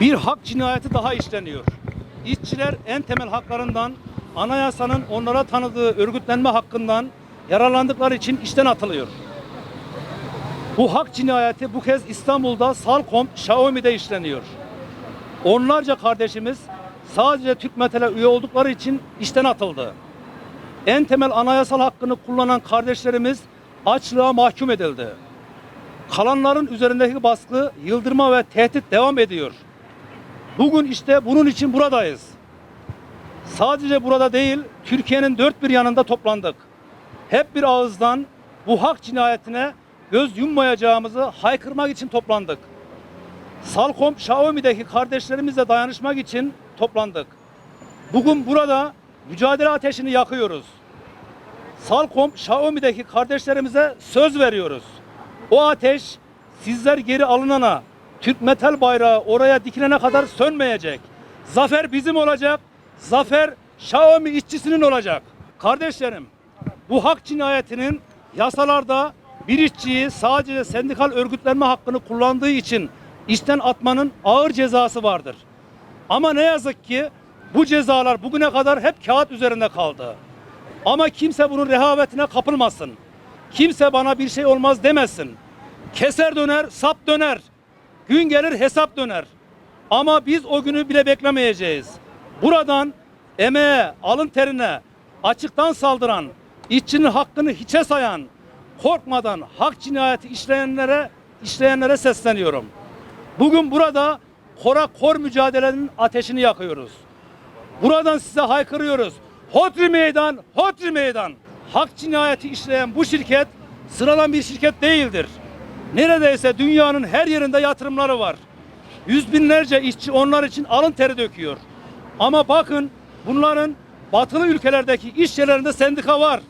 Bir hak cinayeti daha işleniyor. İşçiler en temel haklarından, anayasanın onlara tanıdığı örgütlenme hakkından yararlandıkları için işten atılıyor. Bu hak cinayeti bu kez İstanbul'da Salkom Xiaomi'de işleniyor. Onlarca kardeşimiz sadece Türk Metal'e üye oldukları için işten atıldı. En temel anayasal hakkını kullanan kardeşlerimiz açlığa mahkum edildi. Kalanların üzerindeki baskı, yıldırma ve tehdit devam ediyor. Bugün işte bunun için buradayız. Sadece burada değil, Türkiye'nin dört bir yanında toplandık. Hep bir ağızdan bu hak cinayetine göz yummayacağımızı haykırmak için toplandık. Salkom Xiaomi'deki kardeşlerimizle dayanışmak için toplandık. Bugün burada mücadele ateşini yakıyoruz. Salkom Xiaomi'deki kardeşlerimize söz veriyoruz. O ateş sizler geri alınana, Türk metal bayrağı oraya dikilene kadar sönmeyecek. Zafer bizim olacak. Zafer Xiaomi işçisinin olacak. Kardeşlerim, bu hak cinayetinin yasalarda bir işçiyi sadece sendikal örgütlenme hakkını kullandığı için işten atmanın ağır cezası vardır. Ama ne yazık ki bu cezalar bugüne kadar hep kağıt üzerinde kaldı. Ama kimse bunun rehavetine kapılmasın. Kimse bana bir şey olmaz demesin. Keser döner, sap döner. Gün gelir hesap döner. Ama biz o günü bile beklemeyeceğiz. Buradan emeğe, alın terine, açıktan saldıran, işçinin hakkını hiçe sayan, korkmadan hak cinayeti işleyenlere işleyenlere sesleniyorum. Bugün burada kora kor mücadelenin ateşini yakıyoruz. Buradan size haykırıyoruz. Hodri meydan, hodri meydan. Hak cinayeti işleyen bu şirket sıradan bir şirket değildir. Neredeyse dünyanın her yerinde yatırımları var. Yüz binlerce işçi onlar için alın teri döküyor. Ama bakın bunların batılı ülkelerdeki iş yerlerinde sendika var.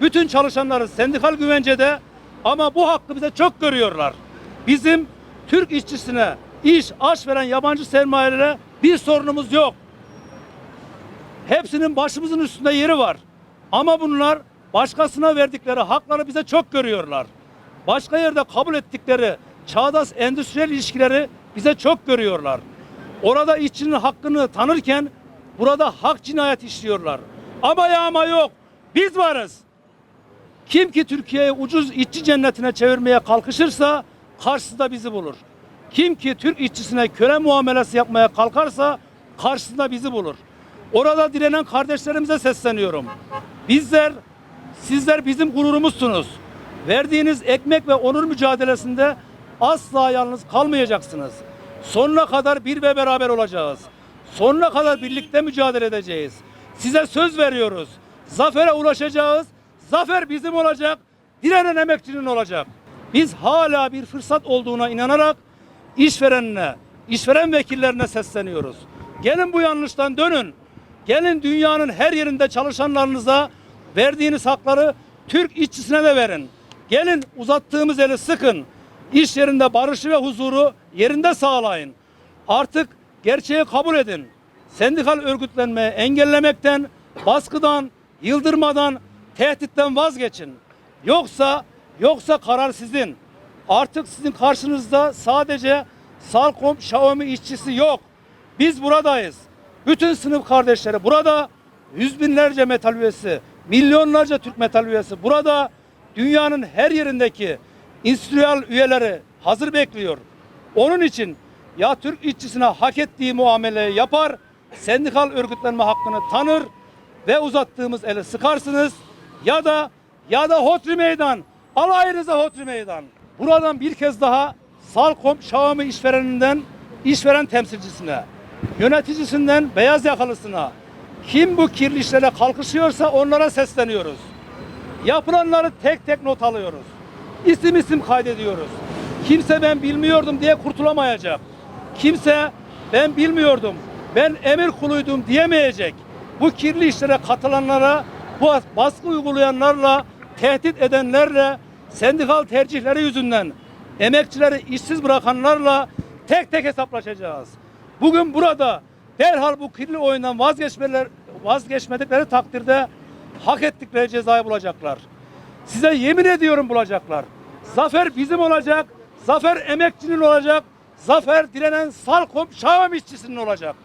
Bütün çalışanları sendikal güvencede ama bu hakkı bize çok görüyorlar. Bizim Türk işçisine iş, aş veren yabancı sermayelere bir sorunumuz yok. Hepsinin başımızın üstünde yeri var. Ama bunlar başkasına verdikleri hakları bize çok görüyorlar. Başka yerde kabul ettikleri çağdaş endüstriyel ilişkileri bize çok görüyorlar. Orada işçinin hakkını tanırken burada hak cinayet işliyorlar. Ama yağma yok. Biz varız. Kim ki Türkiye'yi ucuz işçi cennetine çevirmeye kalkışırsa karşısında bizi bulur. Kim ki Türk işçisine köle muamelesi yapmaya kalkarsa karşısında bizi bulur. Orada direnen kardeşlerimize sesleniyorum. Bizler, sizler bizim gururumuzsunuz. Verdiğiniz ekmek ve onur mücadelesinde asla yalnız kalmayacaksınız. Sonuna kadar bir ve beraber olacağız. Sonuna kadar birlikte mücadele edeceğiz. Size söz veriyoruz. Zafere ulaşacağız. Zafer bizim olacak. Direnen emekçinin olacak. Biz hala bir fırsat olduğuna inanarak işverenine, işveren vekillerine sesleniyoruz. Gelin bu yanlıştan dönün. Gelin dünyanın her yerinde çalışanlarınıza verdiğiniz hakları Türk işçisine de verin. Gelin uzattığımız eli sıkın. İş yerinde barışı ve huzuru yerinde sağlayın. Artık gerçeği kabul edin. Sendikal örgütlenmeyi engellemekten, baskıdan, yıldırmadan, tehditten vazgeçin. Yoksa yoksa karar sizin. Artık sizin karşınızda sadece Salkom Xiaomi işçisi yok. Biz buradayız. Bütün sınıf kardeşleri burada. Yüz binlerce metal üyesi, milyonlarca Türk metal üyesi burada. Dünyanın her yerindeki endüstriyel üyeleri hazır bekliyor. Onun için ya Türk işçisine hak ettiği muameleyi yapar, sendikal örgütlenme hakkını tanır ve uzattığımız eli sıkarsınız ya da ya da Hotri Meydan, alayınıza Hotri Meydan. Buradan bir kez daha Salkom Xiaomi işvereninden işveren temsilcisine, yöneticisinden beyaz yakalısına kim bu kirli işlere kalkışıyorsa onlara sesleniyoruz. Yapılanları tek tek not alıyoruz. İsim isim kaydediyoruz. Kimse ben bilmiyordum diye kurtulamayacak. Kimse ben bilmiyordum, ben emir kuluydum diyemeyecek. Bu kirli işlere katılanlara, bu baskı uygulayanlarla, tehdit edenlerle, sendikal tercihleri yüzünden emekçileri işsiz bırakanlarla tek tek hesaplaşacağız. Bugün burada derhal bu kirli oyundan vazgeçmeler, vazgeçmedikleri takdirde hak ettikleri cezayı bulacaklar. Size yemin ediyorum bulacaklar. Zafer bizim olacak, Zafer emekçinin olacak. Zafer direnen Salkom Şahım işçisinin olacak.